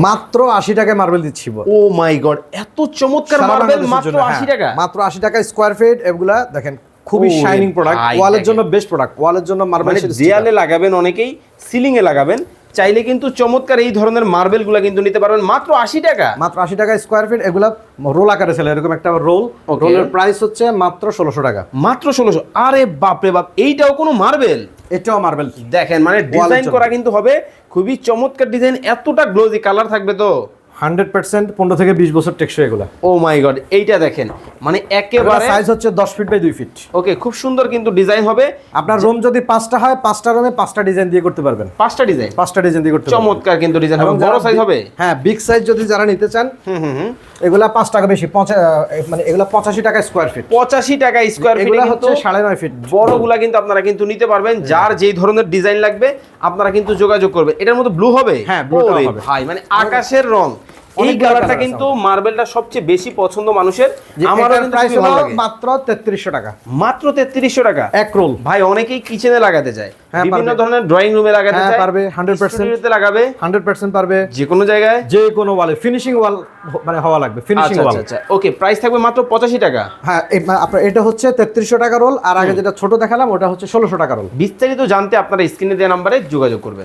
মাত্র আশি টাকায় মার্বেল দিচ্ছি। ও মাই গড এত চমৎকার মার্বেল মাত্র জন্য, হ্যাঁ, আশি টাকা? মাত্র আশি টাকা স্কোয়ার ফিট এগুলা দেখেন খুবই শাইনিং প্রোডাক্ট ওয়ালের জন্য বেস্ট প্রোডাক্ট ওয়ালের জন্য মার্বেল মানে দেয়ালে লাগাবেন অনেকেই সিলিং এ লাগাবেন চাইলে কিন্তু চমৎকার এই ধরনের মার্বেলগুলা কিন্তু নিতে পারবেন। মাত্র আশি টাকা। মাত্র আশি টাকা স্কোয়ার ফিট এগুলা রোল আকারে ছিল এরকম একটা রোল. রোলের প্রাইস হচ্ছে মাত্র ষোলোশো টাকা। মাত্র ষোলোশো। আরে বাপরে বাপ এইটাও কোনো মার্বেল? এটাও মার্বেল। দেখেন মানে ডিজাইন করা কিন্তু হবে খুবই চমৎকার ডিজাইন এতটা গ্লোজি কালার থাকবে তো। হান্ড্রেড পার্সেন্ট পনেরো থেকে বিশ বছর টেকসই এগুলা। ও মাই গড এইটা দেখেন। মানে একেবারে সাইজ হচ্ছে দশ ফিট বাই দুই ফিট ওকে খুব সুন্দর কিন্তু ডিজাইন হবে। আপনার রুম যদি পাঁচটা হয় পাঁচটা রুমে পাঁচটা ডিজাইন দিয়ে করতে পারবেন। পাঁচটা ডিজাইন পাঁচটা ডিজাইন দিয়ে করতে চমৎকার কিন্তু ডিজাইন হবে। বড় সাইজ হবে? হ্যাঁ বিগ সাইজ যদি যারা নিতে চান হুম হুম এগুলা পাঁচ টাকা বেশি মানে এগুলা পঁচাশি টাকা স্কোয়ার ফিট পঁচাশি টাকা স্কোয়ার ফিট হচ্ছে সাড়ে নয় ফিট বড়গুলা কিন্তু আপনারা কিন্তু নিতে পারবেন। যার যেই ধরনের ডিজাইন লাগবে আপনারা কিন্তু যোগাযোগ করবেন এটার মধ্যে ব্লু হবে? হ্যাঁ, ওরে হবে। ভাই মানে আকাশের রং। এই কালারটা কিন্তু মার্বেলটা সবচেয়ে বেশি পছন্দ মানুষের। যে আমারও কিন্তু প্রাইস হলো মাত্র তেত্রিশশো টাকা। মাত্র তেত্রিশশো টাকা? এক রোল ভাই অনেকেই কিচেনে লাগাতে হ্যাঁ, বিভিন্ন ধরনের ড্রয়িং রুমে লাগাতে হ্যাঁ, চায়। পারবে, 100% স্টুডিওতে লাগাবে। হান্ড্রেড পার্সেন্ট পারবে। যে কোনো জায়গায়। যে কোনো ওয়ালে ফিনিশিং ওয়াল মানে হওয়া লাগবে ফিনিশিং আচ্ছা ওয়াল আচ্ছা আচ্ছা। ওকে প্রাইস থাকবে মাত্র পঁচাশি টাকা। হ্যাঁ আপনার এটা হচ্ছে তেত্রিশশো টাকা রোল আর আগে যেটা ছোট দেখালাম ওটা হচ্ছে ষোলোশো টাকা রোল বিস্তারিত জানতে আপনারা স্ক্রিনে দেওয়া নাম্বারে যোগাযোগ করবেন।